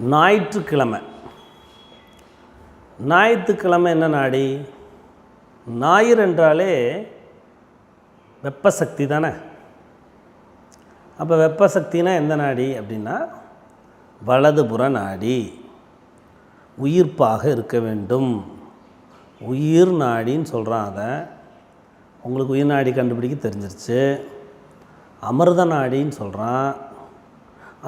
ஞாயிற்றுக்கிழமை. ஞாயிற்றுக்கிழமை என்ன நாடி ஞாயிறு என்றாலே வெப்பசக்தி தானே. அப்போ வெப்பசக்தினா எந்த நாடி அப்படின்னா வலதுபுற நாடி. உயிர்ப்பாக இருக்க வேண்டும். உயிர் நாடின்னு சொல்கிறான் அதை உங்களுக்கு உயிர் நாடி கண்டுபிடிக்க தெரிஞ்சிருச்சு. அமிர்த நாடின்னு சொல்கிறான்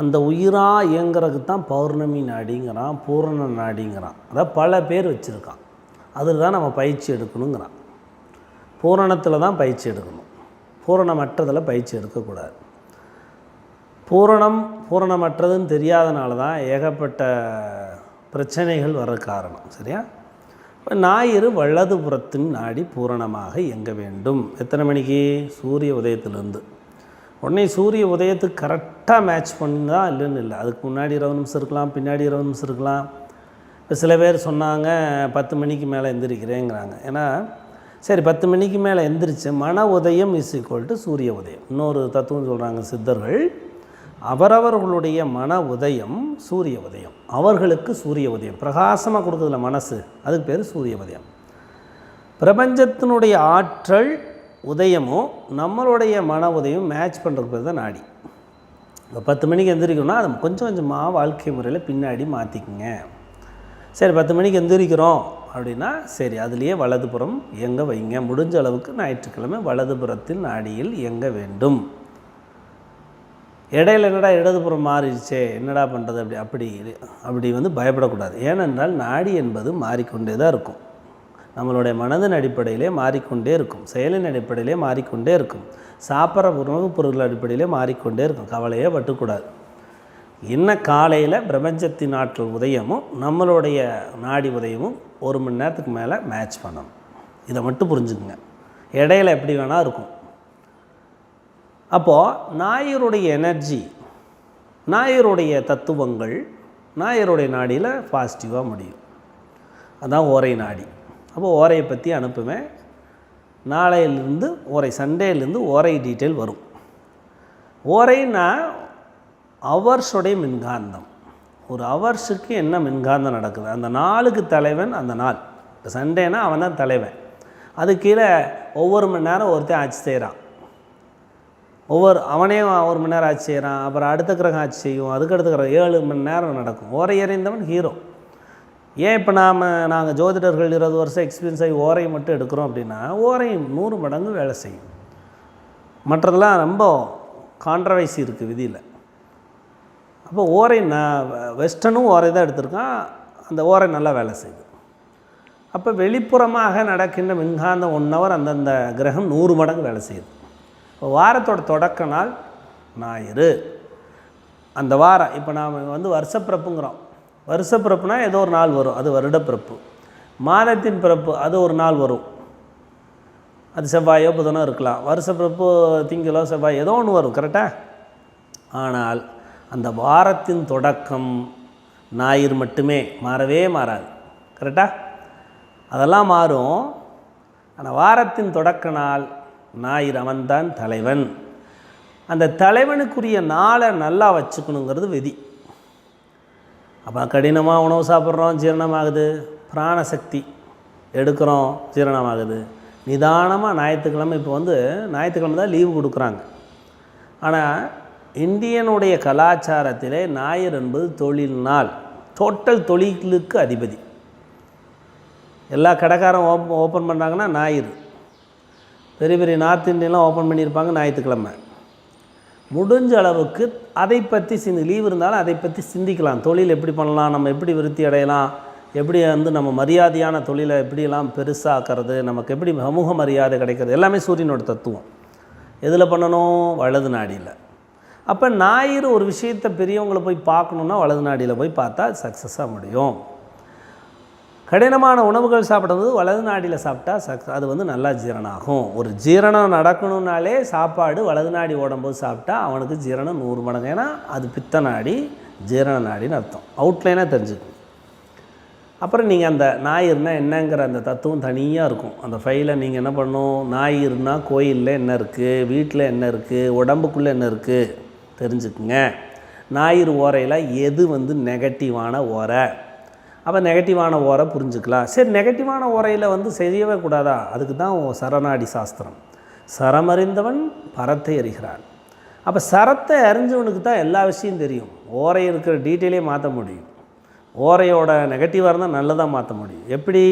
அந்த உயிராக இயங்குறதுக்கு தான் பௌர்ணமி நாடிங்கிறான் பூரண நாடிங்கிறான். அதாவது பல பேர் வச்சுருக்கான். அதில் தான் நம்ம பயிற்சி எடுக்கணுங்கிறான். பூரணத்தில் தான் பயிற்சி எடுக்கணும். பூரணமற்றதில் பயிற்சி எடுக்கக்கூடாது. பூரணம் பூரணமற்றதுன்னு தெரியாதனால தான் ஏகப்பட்ட பிரச்சனைகள் வர காரணம் சரியா? இப்போ ஞாயிறு வலதுபுறத்தின் நாடி பூரணமாக இயங்க வேண்டும். எத்தனை மணிக்கு? சூரிய உதயத்திலிருந்து. உடனே சூரிய உதயத்துக்கு கரெக்டாக மேட்ச் பண்ணி இல்லைன்னு இல்லை. அதுக்கு முன்னாடி இருபது நிமிஷம் இருக்கலாம் பின்னாடி இருபது நிமிஷம் இருக்கலாம். இப்போ சில பேர் சொன்னாங்க பத்து மணிக்கு மேலே எந்திரிக்கிறேங்கிறாங்க. ஏன்னா சரி பத்து மணிக்கு மேலே எந்திரிச்சு மன உதயம் இஸ் ஈக்குவல் டு சூரிய உதயம். இன்னொரு தத்துவம் சொல்கிறாங்க சித்தர்கள் அவரவர்களுடைய மன உதயம் சூரிய உதயம். அவர்களுக்கு சூரிய உதயம். பிரகாசமாக கொடுக்குறதுல மனசு. அதுக்கு பேர் சூரிய உதயம். பிரபஞ்சத்தினுடைய ஆற்றல் உதயமும் நம்மளுடைய மன உதயம் மேட்ச் பண்ணுறதுக்கு பேர் தான் நாடி. இப்போ பத்து மணிக்கு எந்திரிக்கணும்னா அது கொஞ்சம் கொஞ்சமாக வாழ்க்கை முறையில் பின்னாடி மாற்றிக்குங்க சரி பத்து மணிக்கு எந்திரிக்கிறோம் அப்படின்னா சரி அதுலேயே வலதுபுறம் இயங்க வைங்க. முடிஞ்ச அளவுக்கு ஞாயிற்றுக்கிழமை வலதுபுறத்தில் நாடியில் இயங்க வேண்டும். இடையில என்னடா இடதுபுறம் மாறிடுச்சே என்னடா பண்ணுறது அப்படி அப்படி அப்படி வந்து பயப்படக்கூடாது. ஏனென்றால் நாடி என்பது மாறிக்கொண்டே தான் இருக்கும். நம்மளுடைய மனதின் அடிப்படையிலே மாறிக்கொண்டே இருக்கும். செயலின் அடிப்படையிலே மாறிக்கொண்டே இருக்கும். சாப்பிட்ற உணவுப் பொருட்கள் அடிப்படையிலே மாறிக்கொண்டே இருக்கும். கவலையே பட்டுக்கூடாது. என்ன காலையில் பிரபஞ்சத்தின் ஆற்றல் உதயமும் நம்மளுடைய நாடி உதயமும் ஒரு மணி நேரத்துக்கு மேலே மேட்ச் பண்ணணும் இதை மட்டும் புரிஞ்சுக்குங்க. இடையில எப்படி வேணால் இருக்கும். அப்போது ஞாயிறுடைய எனர்ஜி ஞாயிறுடைய தத்துவங்கள் ஞாயிறுடைய நாடியில் பாசிட்டிவாக முடியும். அதுதான் ஓரை நாடி. அப்போ ஓரையை பற்றி அனுப்புவேன். நாளையிலிருந்து ஓரை சண்டேலேருந்து ஓரை டீட்டெயில் வரும். ஓரைன்னா அவர்ஸுடைய மின்காந்தம். ஒரு அவர்ஸுக்கு என்ன மின்காந்தம் நடக்குது? அந்த நாளுக்கு தலைவன் அந்த நாள். இப்போ சண்டேனா அவன் தான் தலைவன். அது கீழே ஒவ்வொரு மணி நேரம் ஒருத்தன் ஆட்சி செய்கிறான். ஒவ்வொரு அவனே ஒரு மணி நேரம் ஆட்சி செய்கிறான். அப்புறம் அடுத்த கிரகம் ஆட்சி செய்யும். அதுக்கு அடுத்த கிரகம் ஏழு மணி நேரம் நடக்கும். ஓரை எறிந்தவன் ஹீரோ. ஏன் இப்போ நாம் நாங்கள் ஜோதிடர்கள் இருபது வருஷம் எக்ஸ்பீரியன்ஸ் ஆகி ஓரையும் மட்டும் எடுக்கிறோம் அப்படின்னா ஓரையும் நூறு மடங்கு வேலை செய்யும். மற்றதெல்லாம் ரொம்ப கான்ட்ரவைசி இருக்குது விதியில். அப்போ ஓரை நான் வெஸ்டர்னும் ஓரை தான் எடுத்திருக்கான். அந்த ஓரை நல்லா வேலை செய்யுது. அப்போ வெளிப்புறமாக நடக்கின்ற மின்காந்த ஒன் ஹவர் அந்தந்த கிரகம் நூறு மடங்கு வேலை செய்யுது. இப்போ வாரத்தோட தொடக்க நாள் ஞாயிறு. அந்த வாரம் இப்போ நாம் வந்து வருஷப்பிறப்புங்கிறோம். வருஷப்பிறப்புனா ஏதோ ஒரு நாள் வரும். அது வருடப்பிறப்பு. மாதத்தின் பிறப்பு அது ஒரு நாள் வரும். அது செவ்வாயோ புதனோ இருக்கலாம். வருஷப்பிறப்பு திங்களோ செவ்வாய் ஏதோ ஒன்று வரும். கரெக்டாக ஆனால் அந்த வாரத்தின் தொடக்கம் ஞாயிறு மட்டுமே. மாறவே மாறாது. கரெக்டாக அதெல்லாம் மாறும். ஆனால் வாரத்தின் தொடக்க நாள் ஞாயிறு அவன்தான் தலைவன். அந்த தலைவனுக்குரிய நாளை நல்லா வச்சுக்கணுங்கிறது விதி. அப்போ கடினமாக உணவு சாப்பிட்றோம் ஜீரணமாகுது. பிராணசக்தி எடுக்கிறோம் ஜீரணமாகுது. நிதானமாக ஞாயிற்றுக்கிழமை இப்போ வந்து ஞாயிற்றுக்கிழமை தான் லீவு கொடுக்குறாங்க. ஆனால் இந்தியனுடைய கலாச்சாரத்திலே ஞாயிறு என்பது தொழில் நாள். டோட்டல் தொழிலுக்கு அதிபதி. எல்லா கடைக்காரன் ஓப் ஓப்பன் பண்ணுறாங்கன்னா ஞாயிறு. பெரிய பெரிய நார்த் இந்தியெலாம் ஓப்பன் பண்ணியிருப்பாங்க ஞாயிற்றுக்கிழமை. முடிஞ்ச அளவுக்கு அதை பற்றி சிந்தி லீவ் இருந்தாலும் அதை பற்றி சிந்திக்கலாம். தொழில் எப்படி பண்ணலாம் நம்ம எப்படி விருத்தி அடையலாம் எப்படி வந்து நம்ம மரியாதையான தொழிலை எப்படியெல்லாம் பெருசாக்கிறது நமக்கு எப்படி சமூக மரியாதை கிடைக்கிறது எல்லாமே சூரியனோட தத்துவம். எதில் பண்ணணும்? வலது நாடியில். அப்போ ஞாயிறு ஒரு விஷயத்தை பெரியவங்களை போய் பார்க்கணுன்னா வலது நாடியில் போய் பார்த்தா சக்ஸஸாக முடியும். கடினமான உணவுகள் சாப்பிடும்போது வலது நாடியில் சாப்பிட்டா சக் அது வந்து நல்லா ஜீரணம் ஆகும் ஒரு ஜீரணம் நடக்கணும்னாலே சாப்பாடு வலது நாடி ஓடும்போது சாப்பிட்டா அவனுக்கு ஜீரணம் நூறு மடங்கு. ஏன்னா அது பித்த நாடி ஜீரண நாடின்னு அர்த்தம். அவுட்லைனாக தெரிஞ்சுக்கணும். அப்புறம் நீங்கள் அந்த ஞாயிறுனா என்னங்கிற அந்த தத்துவம் தனியாக இருக்கும். அந்த ஃபைலை நீங்கள் என்ன பண்ணணும்? ஞாயிறுனா கோயிலில் என்ன இருக்குது வீட்டில் என்ன இருக்குது உடம்புக்குள்ளே என்ன இருக்குது தெரிஞ்சுக்குங்க. ஞாயிறு ஓரையில் எது வந்து நெகட்டிவான ஓரை? அப்போ நெகட்டிவான ஓரை புரிஞ்சுக்கலாம். சரி நெகட்டிவான ஓரையில் வந்து செய்யவே கூடாதா? அதுக்கு தான் உன் சரணாடி சாஸ்திரம். சரமறிந்தவன் பரத்தை அறிகிறான். அப்போ சரத்தை அறிஞ்சவனுக்கு தான் எல்லா விஷயம் தெரியும். ஓரை இருக்கிற டீட்டெயிலே மாற்ற முடியும். ஓரையோட நெகட்டிவாக இருந்தால் நல்லதாக மாற்ற முடியும். எப்படி?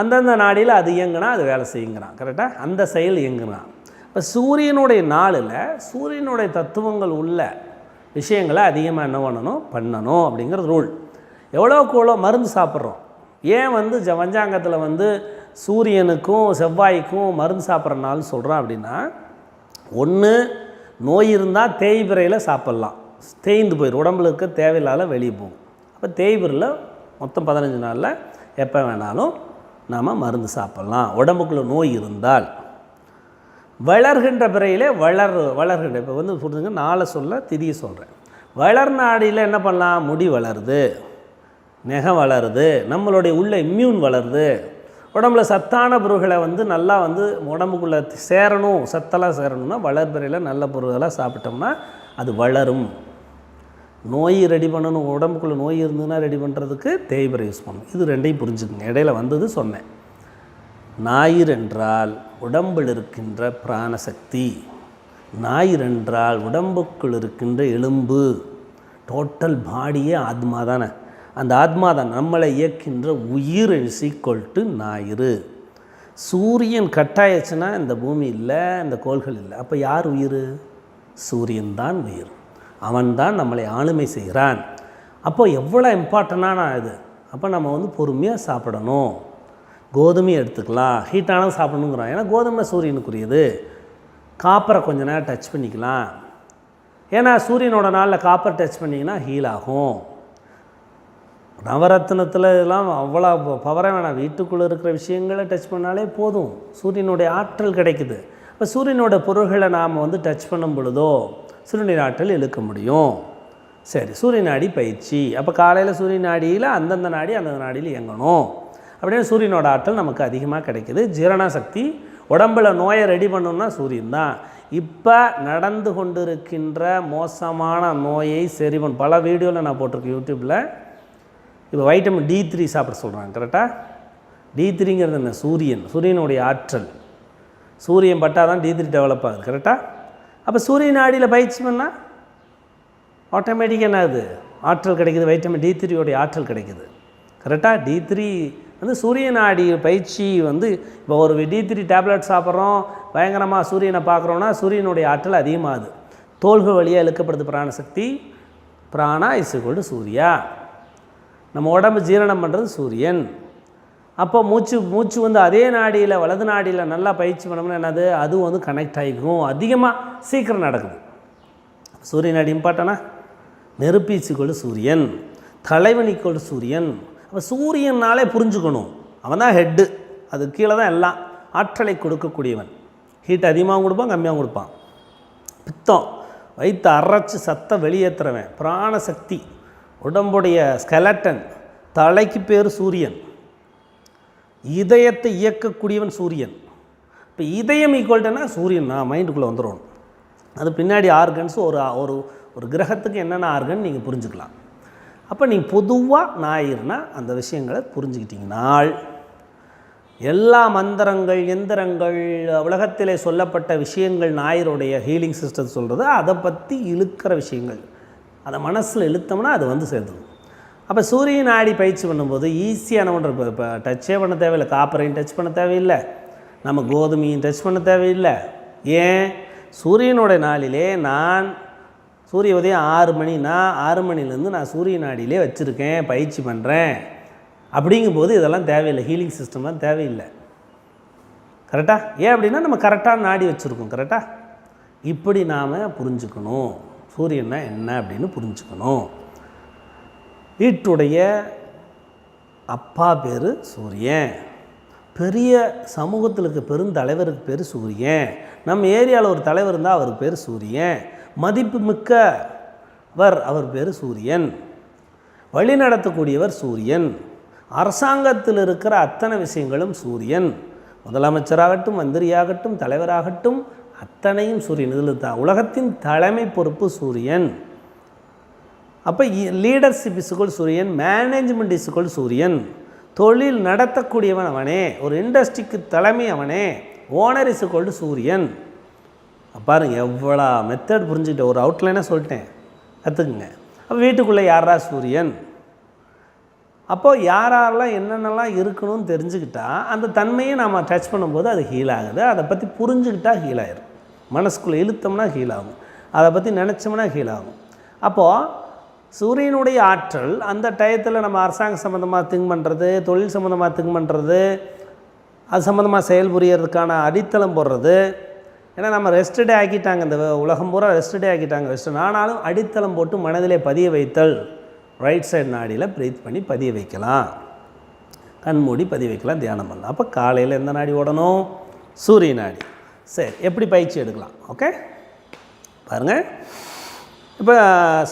அந்தந்த நாடியில் அது இயங்குனா அது வேலை செய்யுங்கிறான். கரெக்டாக அந்த செயல் இயங்குனான். இப்போ சூரியனுடைய நாளில் சூரியனுடைய தத்துவங்கள் உள்ள விஷயங்களை அதிகமாக என்ன பண்ணணும்? பண்ணணும் அப்படிங்கிறது ரூல் எவ்வளோக்கு எவ்வளோ மருந்து சாப்பிட்றோம். ஏன் வந்து ஜ பஞ்சாங்கத்தில் வந்து சூரியனுக்கும் செவ்வாய்க்கும் மருந்து சாப்பிட்ற நாள் சொல்கிறோம் அப்படின்னா ஒன்று நோய் இருந்தால் தேய்பிறையில் சாப்பிட்லாம். தேய்ந்து போயிடும் உடம்புல இருக்க தேவையில்லாத வெளியே போகும். அப்போ தேய்பிரில் மொத்தம் பதினஞ்சு நாளில் எப்போ வேணாலும் நாம் மருந்து சாப்பிட்லாம். உடம்புக்குள்ளே நோய் இருந்தால். வளர்கின்ற பிறையிலே வளர் வளர்கின்ற இப்போ வந்து புரிஞ்சுங்க நாளை சொல்ல திதியை சொல்கிறேன் வளர் நாடியில் என்ன பண்ணலாம்? முடி வளருது. நெகம் வளருது நம்மளுடைய உள்ள இம்யூன் வளருது. உடம்புல சத்தான பொருள்களை வந்து நல்லா வந்து உடம்புக்குள்ளே சேரணும் சத்தெல்லாம் சேரணும்னா வளர்பிறையில் நல்ல பொருள்களாக சாப்பிட்டோம்னா அது வளரும். நோய் ரெடி பண்ணணும் உடம்புக்குள்ளே நோய் இருந்ததுன்னா ரெடி பண்ணுறதுக்கு தேய்பிறை யூஸ் பண்ணணும். இது ரெண்டையும் புரிஞ்சுக்குங்க. இடையில வந்தது சொன்னேன். ஞாயிறு என்றால் உடம்பில் இருக்கின்ற பிராணசக்தி ஞாயிறு என்றால் உடம்புக்குள் இருக்கின்ற எலும்பு டோட்டல் பாடியே ஆத்மா தானே. அந்த ஆத்மா தான் நம்மளை இயக்கின்ற உயிர் சீக்கொல்ட்டு ஞாயிறு. சூரியன் கட்டாயிடுச்சுன்னா இந்த பூமி இல்லை இந்த கோள்கள் இல்லை. அப்போ யார் உயிர்? சூரியன் தான் உயிர். அவன்தான் நம்மளை ஆளுமை செய்கிறான். அப்போ எவ்வளோ இம்பார்ட்டண்டான இது? அப்போ நம்ம வந்து பொறுமையாக சாப்பிடணும். கோதுமையை எடுத்துக்கலாம். ஹீட்டானது சாப்பிடணுங்கிறோம் ஏன்னா கோதுமை சூரியனுக்குரியது. காப்பரை கொஞ்ச நேரம் டச் பண்ணிக்கலாம். ஏன்னா சூரியனோட நாளில் காப்பர் டச் பண்ணிங்கன்னா ஹீல் ஆகும். நவரத்னத்தில் இதெல்லாம் அவ்வளோ பவரே வேணாம். வீட்டுக்குள்ளே இருக்கிற விஷயங்களை டச் பண்ணாலே போதும். சூரியனுடைய ஆற்றல் கிடைக்குது. இப்போ சூரியனோட பொருள்களை நாம் வந்து டச் பண்ணும் பொழுதோ சூரியனுடைய ஆற்றல் இழுக்க முடியும். சரி சூரிய நாடி பயிற்சி. அப்போ காலையில் சூரிய நாடியில் அந்தந்த நாடி அந்தந்த நாடியில் இயங்கணும். அப்படின்னு சூரியனோட ஆற்றல் நமக்கு அதிகமாக கிடைக்குது. ஜீரண சக்தி உடம்புல நோயை ரெடி பண்ணணும்னா சூரியன் தான். இப்போ நடந்து கொண்டிருக்கின்ற மோசமான நோயை சரி பண்ண பல வீடியோவில் நான் போட்டிருக்கேன் யூடியூப்பில் இப்போ வைட்டமின் டி த்ரீ சாப்பிட சொல்கிறாங்க கரெக்டாக டி த்ரீங்கிறது என்ன? சூரியன். சூரியனுடைய ஆற்றல். சூரியன் பட்டால் தான் டி த்ரீ டெவலப் ஆகுது கரெக்டாக அப்போ சூரியன் ஆடியில் பயிற்சி பண்ணால் ஆட்டோமேட்டிக்காக என்ன ஆகுது? ஆற்றல் கிடைக்குது வைட்டமின் டி த்ரீயோடைய ஆற்றல் கிடைக்குது. கரெக்டாக டி த்ரீ வந்து சூரிய நாடி பயிற்சி வந்து இப்போ ஒரு டி த்ரீ டேப்லெட் சாப்பிட்றோம் பயங்கரமாக சூரியனை பார்க்குறோன்னா சூரியனுடைய ஆற்றல் அதிகமாகுது. தோள்கள் வழியாக இழுக்கப்படுது பிராணசக்தி. பிராணா இசுகொண்டு சூர்யா. நம்ம உடம்பு ஜீரணம் பண்ணுறது சூரியன். அப்போ மூச்சு மூச்சு வந்து அதே நாடியில் வலது நாடியில் நல்லா பயிற்சி பண்ணோம்னா என்னது? அதுவும் வந்து கனெக்ட் ஆகிக்கும். அதிகமாக சீக்கிரம் நடக்குது. சூரிய நாடி இம்பார்ட்டனா நெருப்பீச்சுக்கொண்டு சூரியன். தலைவனிக்கொள் சூரியன். அப்போ சூரியனாலே புரிஞ்சுக்கணும். அவன் தான் ஹெட்டு அது கீழே தான் எல்லாம். ஆற்றலை கொடுக்கக்கூடியவன். ஹீட் அதிகமாகவும் கொடுப்பான் கம்மியாகவும் கொடுப்பான். பித்தம். வைத்து அரைச்சி சத்தம் வெளியேற்றுறவன் பிராணசக்தி. உடம்புடைய ஸ்கெலட்டன் தலைக்கு பேர் சூரியன். இதயத்தை இயக்கக்கூடியவன் சூரியன். இப்போ இதயம் ஈக்குவல்ட்டுனா சூரியன் நான் மைண்டுக்குள்ளே வந்துடும் அது பின்னாடி ஆர்கன்ஸ் ஒரு ஒரு ஒரு கிரகத்துக்கு என்னென்ன ஆர்கன் நீங்கள் புரிஞ்சுக்கலாம். அப்போ நீங்கள் பொதுவாக ஞாயிறுனா அந்த விஷயங்களை புரிஞ்சுக்கிட்டிங்கனால் எல்லா மந்திரங்கள் எந்திரங்கள் உலகத்திலே சொல்லப்பட்ட விஷயங்கள் ஞாயிறுடைய ஹீலிங் சிஸ்டம் சொல்கிறது அதை பற்றி இழுக்கிற விஷயங்கள். அதை மனசில் இழுத்தோம்னா அது வந்து சேர்ந்துடும் அப்போ சூரியன் ஆடி பயிற்சி பண்ணும்போது ஈஸியாக நம்ம இப்போ இப்போ டச்சே பண்ண தேவையில்லை. காப்பரையும் டச் பண்ண தேவையில்லை. நம்ம கோதுமையும் டச் பண்ண தேவையில்லை. ஏன்? சூரியனோட நாளிலே நான் சூரிய உதயம் ஆறு மணினா ஆறு மணிலேருந்து நான் சூரிய நாடியிலே வச்சுருக்கேன் பயிற்சி பண்ணுறேன் அப்படிங்கும்போது இதெல்லாம் தேவையில்லை. ஹீலிங் சிஸ்டம்லாம் தேவையில்லை. கரெக்டாக ஏன் அப்படின்னா நம்ம கரெக்டாக நாடி வச்சுருக்கோம். கரெக்டாக இப்படி நாம் புரிஞ்சுக்கணும். சூரியன்னா என்ன அப்படின்னு புரிஞ்சுக்கணும். வீட்டுடைய அப்பா பேர் சூரியன். பெரிய சமூகத்தில் இருக்க பெருந்தலைவருக்கு பேர் சூரியன். நம்ம ஏரியாவில் ஒரு தலைவர் இருந்தால் அவருக்கு பேர் சூரியன். மதிப்பு மிக்கவர் அவர் பேர் சூரியன். வழி நடத்தக்கூடியவர் சூரியன். அரசாங்கத்தில் இருக்கிற அத்தனை விஷயங்களும் சூரியன். முதலமைச்சராகட்டும் மந்திரியாகட்டும் தலைவராகட்டும் அத்தனையும் சூரியன். இதில் தான். உலகத்தின் தலைமை பொறுப்பு சூரியன். அப்போ லீடர்ஷிப் இசுக்குள் சூரியன் மேனேஜ்மெண்ட் இசுக்குள் சூரியன். தொழில் நடத்தக்கூடியவன் அவனே. ஒரு இண்டஸ்ட்ரிக்கு தலைமை அவனே. ஓனர் இசுக்குள் சூரியன். பாருங்க எவ்வளோ மெத்தட் புரிஞ்சுக்கிட்ட. ஒரு அவுட்லைனாக சொல்லிட்டேன். கற்றுக்குங்க அப்போ வீட்டுக்குள்ளே யாரா சூரியன்? அப்போது யார் யாரெல்லாம் என்னென்னலாம் இருக்கணும்னு தெரிஞ்சுக்கிட்டால் அந்த தன்மையை நாம் டச் பண்ணும்போது அது ஹீல் ஆகுது. அதை பற்றி புரிஞ்சுக்கிட்டா ஹீல் ஆயிரும். மனசுக்குள்ளே இழுத்தோம்னா ஹீல் ஆகும் அதை பற்றி நினச்சோம்னா ஹீல் ஆகும் அப்போது சூரியனுடைய ஆற்றல் அந்த டயத்தில் நம்ம அரசாங்க சம்மந்தமாக திங்க் பண்ணுறது தொழில் சம்மந்தமாக திங்க் பண்ணுறது அது சம்மந்தமாக செயல்புரியறதுக்கான அடித்தளம் போடுறது. ஏன்னா நம்ம ரெஸ்டடே ஆக்கிட்டாங்க இந்த உலகம் பூரா ரெஸ்டடே ஆக்கிட்டாங்க. ரெஸ்ட் ஆனாலும் அடித்தளம் போட்டு மனதிலே பதிய வைத்தல். ரைட் சைடு நாடியில் ப்ரீத் பண்ணி பதிய வைக்கலாம். கண்மூடி பதிய வைக்கலாம் தியானம் பண்ணலாம். அப்போ காலையில் எந்த நாடி ஓடணும்? சூரிய நாடி. சரி எப்படி பயிற்சி எடுக்கலாம்? ஓகே பாருங்கள் இப்போ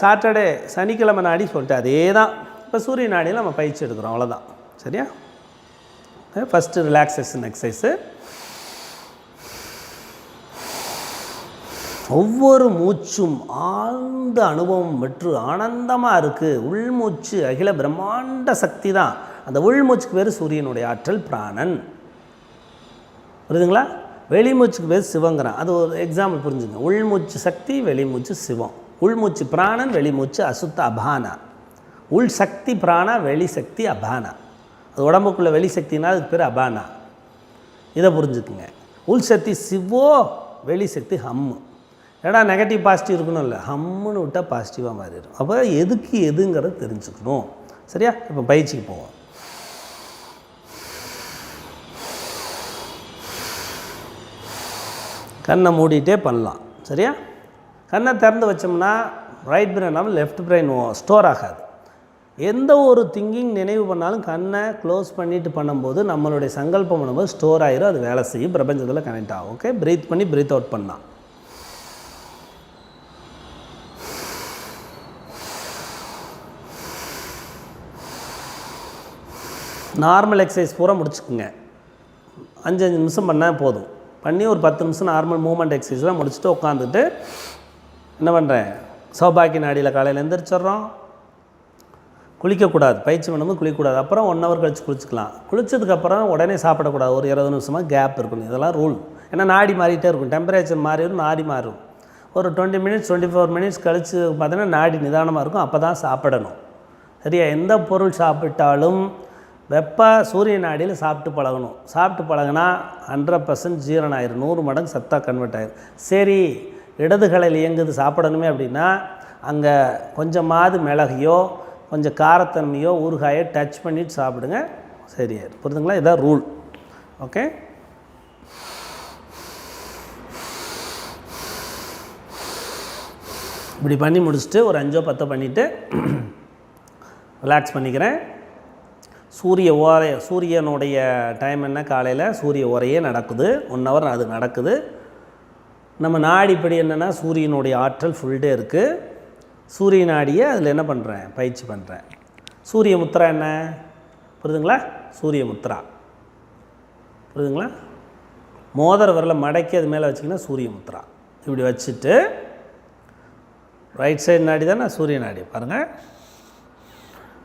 சாட்டர்டே சனிக்கிழமை நாடி சொல்லிட்டு அதே தான் இப்போ சூரிய நாடியில் நம்ம பயிற்சி எடுக்கிறோம் அவ்வளோதான் சரியா? ஃபஸ்ட்டு ரிலாக்ஸேஷன் எக்ஸசைஸு ஒவ்வொரு மூச்சும் ஆழ்ந்த அனுபவம் பெற்று ஆனந்தமாக இருக்குது உள்மூச்சு அகில பிரம்மாண்ட சக்தி தான் அந்த உள்மூச்சுக்கு பேர் சூரியனுடைய ஆற்றல் பிராணன். புரியுதுங்களா? வெளிமூச்சுக்கு பேர் சிவங்கிறான். அது ஒரு எக்ஸாம்பிள் புரிஞ்சுங்க. உள்மூச்சு சக்தி வெளிமூச்சு சிவம். உள்மூச்சு பிராணன் வெளிமூச்சு அசுத்த அபானா. உள் சக்தி பிராணா வெளி சக்தி அபானா. அது உடம்புக்குள்ளே வெளி சக்தினா அதுக்கு பேர் அபானா. இதை புரிஞ்சுக்குங்க. உள் சக்தி சிவோ வெளி சக்தி ஹம்மு. ஏடா நெகட்டிவ் பாசிட்டிவ் இருக்கணும் இல்லை? ஹம்முன்னு விட்டால் பாசிட்டிவாக மாறிடும். அப்போ எதுக்கு எதுங்கிறத தெரிஞ்சுக்கணும். சரியா? இப்போ பயிற்சிக்கு போவோம். கண்ணை மூடிட்டே பண்ணலாம். சரியா? கண்ணை திறந்து வச்சோம்னா ரைட் பிரெயின் இல்லாமல் லெஃப்ட் பிரெயின் ஸ்டோர் ஆகாது. எந்த ஒரு திங்கிங் நினைவு பண்ணாலும் கண்ணை க்ளோஸ் பண்ணிவிட்டு பண்ணும்போது நம்மளுடைய சங்கல்பம் பண்ணும்போது ஸ்டோர் ஆகிரும் அது வேலை செய்யும் பிரபஞ்சத்தில் கனெக்ட் ஆகும். ஓகே ப்ரீத் பண்ணி ப்ரீத் அவுட் பண்ணலாம். நார்மல் எக்ஸசைஸ் பூரா முடிச்சுக்குங்க. அஞ்சு அஞ்சு நிமிஷம் பண்ணால் போதும். பண்ணி ஒரு பத்து நிமிஷம் நார்மல் மூமெண்ட் எக்ஸசைஸ்லாம் முடிச்சுட்டு உட்காந்துட்டு என்ன பண்ணுறேன் சௌபாக்கி நாடியில் காலையில் எழுந்திரிச்சிட்றோம் குளிக்கக்கூடாது. பயிற்சி பண்ணும்போது குளிக்கக்கூடாது. அப்புறம் ஒன் ஹவர் கழித்து குளிச்சுக்கலாம். குளிச்சதுக்கப்புறம் உடனே சாப்பிடக்கூடாது. ஒரு இருபது நிமிஷமாக கேப் இருக்கணும். இதெல்லாம் ரூல் ஏன்னா நாடி மாறிட்டே இருக்கும். டெம்பரேச்சர் மாறிடும் நாடி மாறும். ஒரு twenty minutes twenty four minutes கழித்து பார்த்தீங்கன்னா நாடி நிதானமாக இருக்கும். அப்போ தான் சாப்பிடணும். சரியா? எந்த பொருள் சாப்பிட்டாலும் வெப்ப சூரிய நாடியில் சாப்பிட்டு பழகணும். சாப்பிட்டு பழகினா ஹண்ட்ரட் பர்சன்ட் ஜீரணம் ஆயிரும் நூறு மடங்கு சத்தாக கன்வெர்ட் ஆயிரும். சரி இடதுகளில் இயங்குது சாப்பிடணுமே அப்படின்னா அங்கே கொஞ்சமாவது மிளகையோ கொஞ்சம் காரத்தன்மையோ ஊறுகாயோ டச் பண்ணிட்டு சாப்பிடுங்க. சரியாயிரும். புரிதுங்களா? இதான் ரூல் ஓகே இப்படி பண்ணி முடிச்சுட்டு ஒரு அஞ்சோ பத்தோ பண்ணிவிட்டு ரிலாக்ஸ் பண்ணிக்கிறேன். சூரிய ஓரை சூரியனுடைய டைம் என்ன? காலையில் சூரிய ஓரையே நடக்குது. ஒன் ஹவர் அது நடக்குது. நம்ம நாடிப்படி என்னென்னா சூரியனுடைய ஆற்றல் ஃபுல் டே இருக்குது சூரிய நாடியை அதில் என்ன பண்ணுறேன் பயிற்சி பண்ணுறேன் சூரிய முத்திரா என்ன? புரியுதுங்களா? சூரிய முத்திரா. புரியுதுங்களா? மோதிர விரலை மடக்கி அது மேலே வச்சிங்கன்னா சூரிய முத்திரா. இப்படி வச்சுட்டு ரைட் சைடு நாடி தானே சூரிய நாடி பாருங்கள்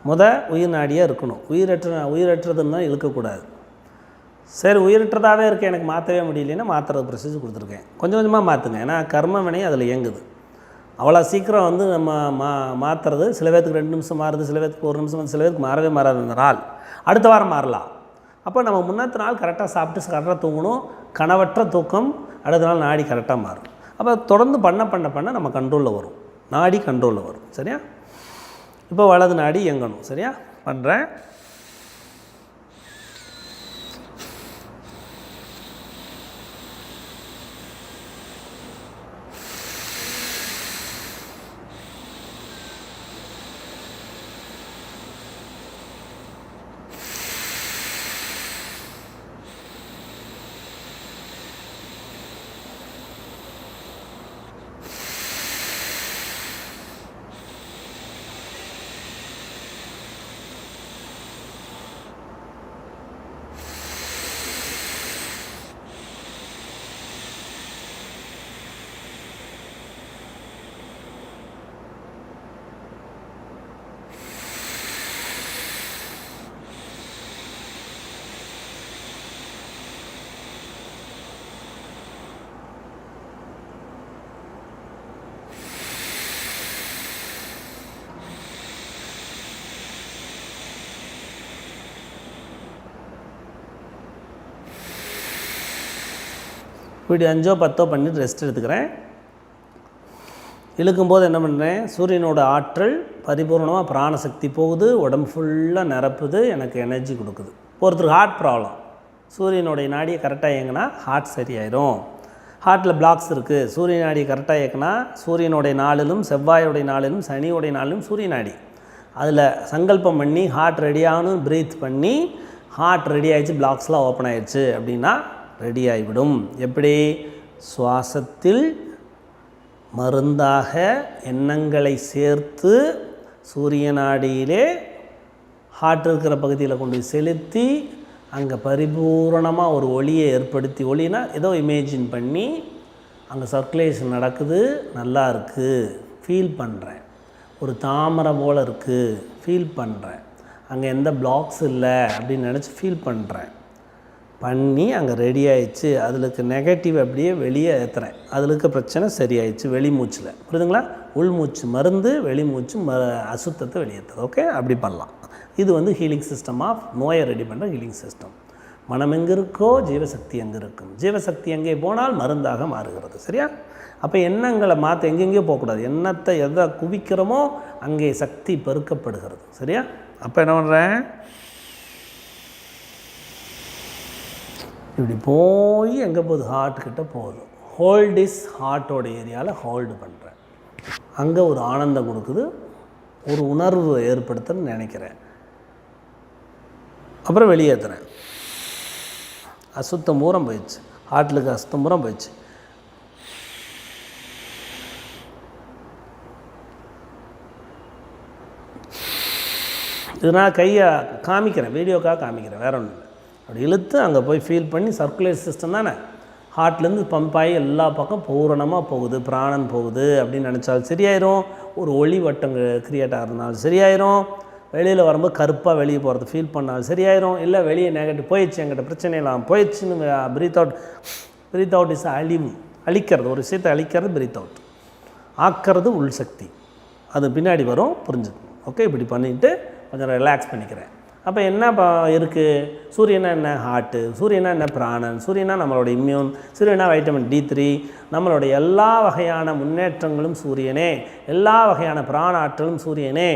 முத உயிர் நாடியாக இருக்கணும். உயிரற்ற உயிரற்றதுன்னு தான் இழுக்கக்கூடாது. சரி உயிரற்றதாகவே இருக்குது எனக்கு மாற்றவே முடியலன்னா மாற்றுறது ப்ரொசீஜர் கொடுத்துருக்கேன். கொஞ்சம் கொஞ்சமாக மாற்றுங்க ஏன்னா கர்ம வினை அதில் இயங்குது. அவ்வளோ சீக்கிரம் வந்து நம்ம மா மாற்றுறது சில பேத்துக்கு ரெண்டு நிமிஷம் மாறுது சில பேர்த்துக்கு ஒரு நிமிஷம் சில பேருக்கு மாறவே மாறாது அந்த நாள். அடுத்த வாரம் மாறலாம். அப்போ நம்ம முன்னத்து நாள் கரெக்டாக சாப்பிட்டு கரெக்டாக தூங்கணும். கனவற்ற தூக்கம் அடுத்த நாள் நாடி கரெக்டாக மாறும். அப்போ தொடர்ந்து பண்ண பண்ண பண்ண நம்ம கண்ட்ரோலில் வரும். நாடி கண்ட்ரோலில் வரும். சரியா? இப்போ வலது நாடி இயங்கணும் சரியா? பண்ணுறேன் இப்படி அஞ்சோ பத்தோ பண்ணிட்டு ரெஸ்ட் எடுத்துக்கிறேன். இழுக்கும்போது என்ன பண்ணுறேன் சூரியனோட ஆற்றல் பரிபூர்ணமாக பிராணசக்தி போகுது. உடம்பு ஃபுல்லாக நிரப்புது. எனக்கு எனர்ஜி கொடுக்குது. ஒருத்தருக்கு ஹார்ட் ப்ராப்ளம் சூரியனுடைய நாடியை கரெக்டாக இயங்கினா ஹார்ட் சரியாயிடும் ஹார்ட்டில் பிளாக்ஸ் இருக்குது சூரிய நாடியை கரெக்டாக இயக்கினா சூரியனுடைய நாளிலும் செவ்வாயோடைய நாளிலும் சனியோடைய நாளிலும் சூரிய நாடி. அதில் சங்கல்பம் பண்ணி ஹார்ட் ரெடி ப்ரீத் பண்ணி ஹார்ட் ரெடி ஆகிடுச்சு பிளாக்ஸ்லாம் ஓப்பன் ஆயிடுச்சு அப்படின்னா ரெடியாகிவிடும் எப்படி? சுவாசத்தில் மருந்தாக எண்ணங்களை சேர்த்து சூரிய நாடியிலே ஹார்ட் இருக்கிற பகுதியில் கொண்டு போய் செலுத்தி அங்கே பரிபூரணமாக ஒரு ஒளியை ஏற்படுத்தி ஒளினா ஏதோ இமேஜின் பண்ணி அங்கே சர்க்குலேஷன் நடக்குது நல்லா இருக்குது ஃபீல் பண்ணுறேன் ஒரு தாமரை போல் இருக்குது ஃபீல் பண்ணுறேன் அங்கே எந்த பிளாக்ஸ் இல்லை அப்படின்னு நினச்சி ஃபீல் பண்ணுறேன் பண்ணி அங்கே ரெடி ஆயிடுச்சு. அதுக்கு நெகட்டிவ் அப்படியே வெளியே ஏற்றுறேன் அதில் இருக்க பிரச்சனை சரியாயிடுச்சு வெளி மூச்சில். புரியுதுங்களா? உள்மூச்சு மருந்து வெளிமூச்சு ம அசுத்தத்தை வெளியேற்றுறது ஓகே அப்படி பண்ணலாம். இது வந்து ஹீலிங் சிஸ்டம் ஆஃப் நோயை ரெடி பண்ணுற ஹீலிங் சிஸ்டம் மனம் எங்கே இருக்கோ ஜீவசக்தி எங்கே இருக்கும். ஜீவசக்தி எங்கே போனால் மருந்தாக மாறுகிறது. சரியா? அப்போ எண்ணங்களை மாற்ற எங்கெங்கேயோ போகக்கூடாது. எண்ணத்தை எதை குவிக்கிறோமோ அங்கே சக்தி பெருக்கப்படுகிறது. சரியா? அப்போ என்ன பண்ணுறேன் இப்படி போய் எங்கே போகுது? ஹார்ட்கிட்ட போகுது. ஹோல்ட் இஸ் ஹார்ட்டோட ஏரியாவில் ஹோல்டு பண்ணுறேன் அங்கே ஒரு ஆனந்தம் கொடுக்குது. ஒரு உணர்வு ஏற்படுத்துன்னு நினைக்கிறேன். அப்புறம் வெளியேற்றுறேன் அசுத்தம் பூரம் போயிடுச்சு. ஹார்ட்லுக்கு அசுத்தம் பூரம் போயிடுச்சு. இது நான் கையை காமிக்கிறேன். வீடியோக்காக காமிக்கிறேன். வேற ஒன்றும் இல்லை. அப்படி இழுத்து அங்கே போய் ஃபீல் பண்ணி சர்க்குலேட் சிஸ்டம் தானே? ஹார்ட்லேருந்து பம்ப் ஆகி எல்லா பக்கம் பூரணமாக போகுது பிராணன் போகுது அப்படின்னு நினச்சாலும் சரியாயிரும். ஒரு ஒளி வட்டம் க்ரியேட் ஆகிறதுனாலும் சரியாயிரும். வெளியில் வரும்போது கருப்பாக வெளியே போகிறது ஃபீல் பண்ணாலும் சரியாயிரும். இல்லை வெளியே நெகட்டிவ் போயிடுச்சு எங்கிட்ட பிரச்சனையெல்லாம் போயிடுச்சுன்னு breath out breath out is அழிவு. அழிக்கிறது ஒரு விஷயத்தை அழிக்கிறது பிரீத் அவுட் ஆக்கிறது உள் சக்தி. அது பின்னாடி வரும் புரிஞ்சுக்கணும் ஓகே இப்படி பண்ணிவிட்டு கொஞ்சம் ரிலாக்ஸ் பண்ணிக்கிறேன். அப்போ என்ன இருக்குது சூரியனா என்ன? ஹார்ட்டு சூரியனா என்ன? பிராணன். சூரியனா நம்மளோட இம்யூன் சூரியனா வைட்டமின் டி த்ரீ நம்மளோட எல்லா வகையான முன்னேற்றங்களும் சூரியனே. எல்லா வகையான பிராண ஆற்றலும் சூரியனே.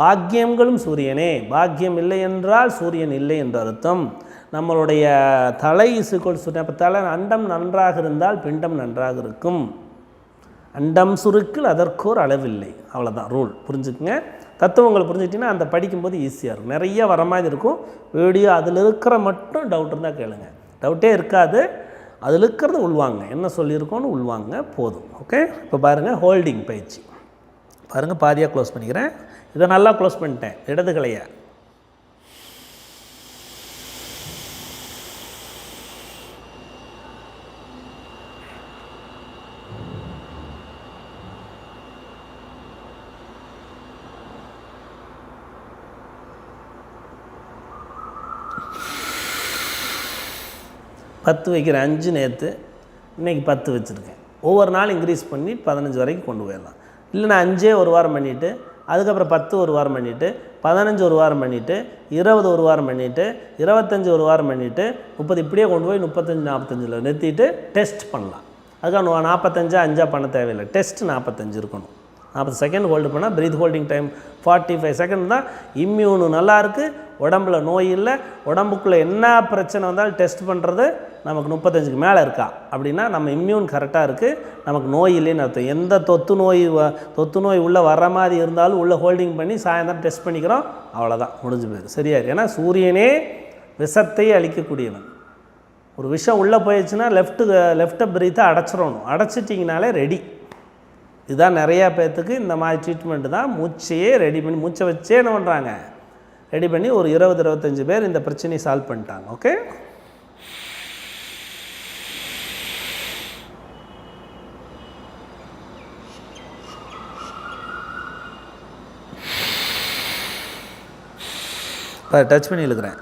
பாக்கியங்களும் சூரியனே. பாக்கியம் இல்லை என்றால் சூரியன் இல்லை என்ற அர்த்தம். நம்மளுடைய தலை இசுக்கோள் சூரியன். அப்போ தலை அண்டம் நன்றாக இருந்தால் பிண்டம் நன்றாக இருக்கும். அண்டம் சுருக்கில் அதற்கோர் அளவில்லை அவ்வளோதான் ரூல் புரிஞ்சுக்குங்க? தத்துவங்களை புரிஞ்சுக்கிட்டிங்கன்னா அந்த படிக்கும்போது ஈஸியாக இருக்கும். நிறைய வர மாதிரி இருக்கும். வீடியோ அதில் இருக்கிற மட்டும் டவுட் இருந்தால் கேளுங்க. டவுட்டே இருக்காது. அதில் இருக்கிறது உள்வாங்க. என்ன சொல்லியிருக்கோன்னு உள்வாங்க. போதும். ஓகே இப்போ பாருங்கள் ஹோல்டிங் பயிற்சி பாருங்கள் பாதியாக க்ளோஸ் பண்ணிக்கிறேன். இதை நல்லா க்ளோஸ் பண்ணிட்டேன். இடது கலையை பத்து வைக்கிறேன் அஞ்சு நேற்று இன்றைக்கி பத்து வச்சுருக்கேன். ஒவ்வொரு நாள் இன்க்ரீஸ் பண்ணி பதினஞ்சு வரைக்கும் கொண்டு போயிடலாம். இல்லை நான் அஞ்சே ஒரு வாரம் பண்ணிவிட்டு அதுக்கப்புறம் பத்து ஒரு வாரம் பண்ணிவிட்டு பதினஞ்சு ஒரு வாரம் பண்ணிவிட்டு இருபது ஒரு வாரம் பண்ணிவிட்டு இருபத்தஞ்சி ஒரு வாரம் பண்ணிவிட்டு முப்பது இப்படியே கொண்டு போய் முப்பத்தஞ்சு நாற்பத்தஞ்சில் நிறுத்திட்டு டெஸ்ட் பண்ணலாம். அதுக்காக நாற்பத்தஞ்சா அஞ்சா பண்ண தேவையில்லை. டெஸ்ட் நாற்பத்தஞ்சு இருக்கணும். நாற்பது செகண்ட் ஹோல்டு பண்ணால் breath holding time forty five second தான் இம்யூனு நல்லா இருக்குது உடம்புல நோய் இல்லை உடம்புக்குள்ளே என்ன பிரச்சனை வந்தாலும் டெஸ்ட் பண்ணுறது நமக்கு முப்பத்தஞ்சுக்கு மேலே இருக்கா? அப்படின்னா நம்ம இம்யூன் கரெக்டாக இருக்குது நமக்கு நோய் இல்லைன்னு அர்த்தம். எந்த தொத்து நோய் வ- தொத்து நோய் உள்ளே வர்ற மாதிரி இருந்தாலும் உள்ளே ஹோல்டிங் பண்ணி சாயந்தரம் டெஸ்ட் பண்ணிக்கிறோம். அவ்வளோதான் முடிஞ்சு போயிடும் சரியா ஏன்னா சூரியனே விஷத்தை அழிக்கக்கூடியவன். ஒரு விஷம் உள்ளே போயிடுச்சுன்னா லெஃப்ட்டு லெஃப்ட்டை பிரீத்தை அடைச்சிடணும். அடைச்சிட்டிங்கனாலே ரெடி இதுதான் நிறையா பேர்த்துக்கு இந்த மாதிரி ட்ரீட்மெண்ட்டு தான் மூச்சையே ரெடி பண்ணி மூச்சை வச்சே என்ன பண்ணுறாங்க ரெடி பண்ணி ஒரு இருபது இருபத்தஞ்சு பேர் இந்த பிரச்சனையை சால்வ் பண்ணிட்டாங்க. ஓகே இப்போ டச் பண்ணி இழுக்கிறேன்.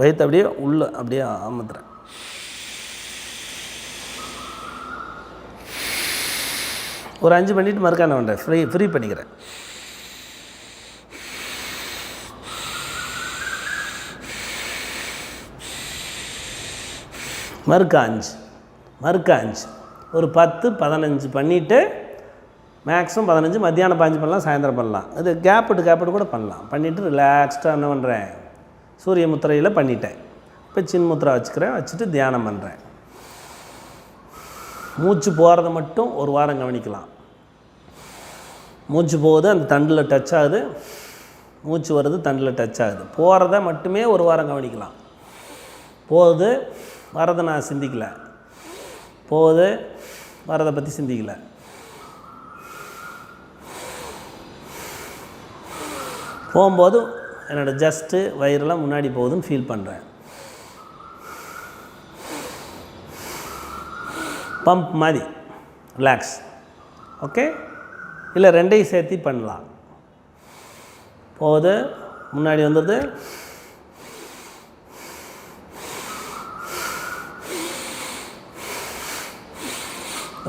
வயிற்று அப்படியே உள்ளே அப்படியே அமர்த்துறேன் ஒரு அஞ்சு பண்ணிவிட்டு மறுக்கா நான் ஃப்ரீ ஃப்ரீ பண்ணிக்கிறேன். மறுக்க அஞ்சு அஞ்சு. ஒரு பத்து பதினஞ்சு பண்ணிவிட்டு மேக்ஸிமம் பதினஞ்சு மத்தியானம் பாஞ்சு பண்ணலாம் சாயந்தரம் பண்ணலாம். இது கேப்பிட்டு கேப்பிட்டு கூட பண்ணலாம். பண்ணிவிட்டு ரிலாக்ஸ்டாக என்ன பண்ணுறேன் சூரிய முத்திரையில் பண்ணிட்டேன். இப்போ சின் முத்திரை வச்சுக்கிறேன் வச்சுட்டு தியானம் பண்ணுறேன் மூச்சு போகிறத மட்டும் ஒரு வாரம் கவனிக்கலாம். மூச்சு போகுது அந்த தண்டில் டச் ஆகுது. மூச்சு வருது தண்டில் டச் ஆகுது. போகிறத மட்டுமே ஒரு வாரம் கவனிக்கலாம். போகுது வரதை நான் சிந்திக்கல. போகுது வரதை பற்றி சிந்திக்கல. போகும்போது என்னோடய ஜஸ்ட்டு வயிறெல்லாம் முன்னாடி போகுதுன்னு ஃபீல் பண்ணுறேன் பம்ப் மாதிரி. ரிலாக்ஸ் ஓகே இல்லை ரெண்டையும் சேர்த்து பண்ணலாம். போகுது முன்னாடி வந்துடுது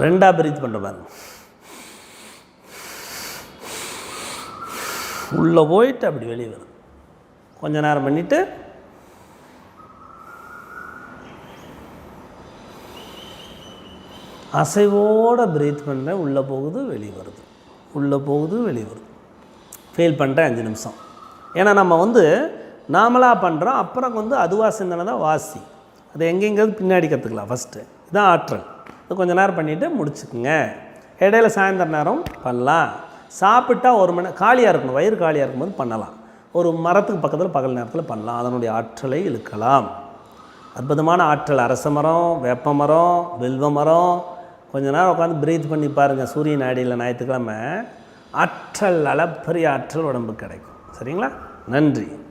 ரெண்டாக பிரீத் பண்ணுற பாருங்க. உள்ளே போயிட்டு அப்படி வெளியே வரும். கொஞ்ச நேரம் பண்ணிவிட்டு அசைவோடு பிரீத் பண்ணுறேன் உள்ளே போகுது வெளியே வருது. உள்ளே போகுது வெளியே வருது. ஃபெயில் பண்ணுறேன் அஞ்சு நிமிஷம். ஏன்னா நம்ம வந்து நாமளாக பண்ணுறோம் அப்புறம் வந்து அதுவாக சிந்தனை தான் வாசி. அது எங்கெங்கிறது பின்னாடி கற்றுக்கலாம் ஃபஸ்ட்டு இதுதான் ஆற்றல். கொஞ்சம் கொஞ்ச நேரம் பண்ணிவிட்டு முடிச்சுக்குங்க. இடையில சாயந்தர நேரம் பண்ணலாம். சாப்பிட்டா ஒரு மணி காலியாக இருக்கணும் வயிறு காலியாக இருக்கும்போது பண்ணலாம். ஒரு மரத்துக்கு பக்கத்தில் பகல் நேரத்தில் பண்ணலாம். அதனுடைய ஆற்றலை இழுக்கலாம். அற்புதமான ஆற்றல் அரச மரம் வேப்ப மரம் வெல்வ மரம். கொஞ்ச நேரம் உட்காந்து பிரீத் பண்ணி பாருங்கள் சூரியன் அடியில் ஞாயிற்றுக்கிழமை. ஆற்றல் அளப்பரிய ஆற்றல் உடம்புக்கு கிடைக்கும். சரிங்களா? நன்றி.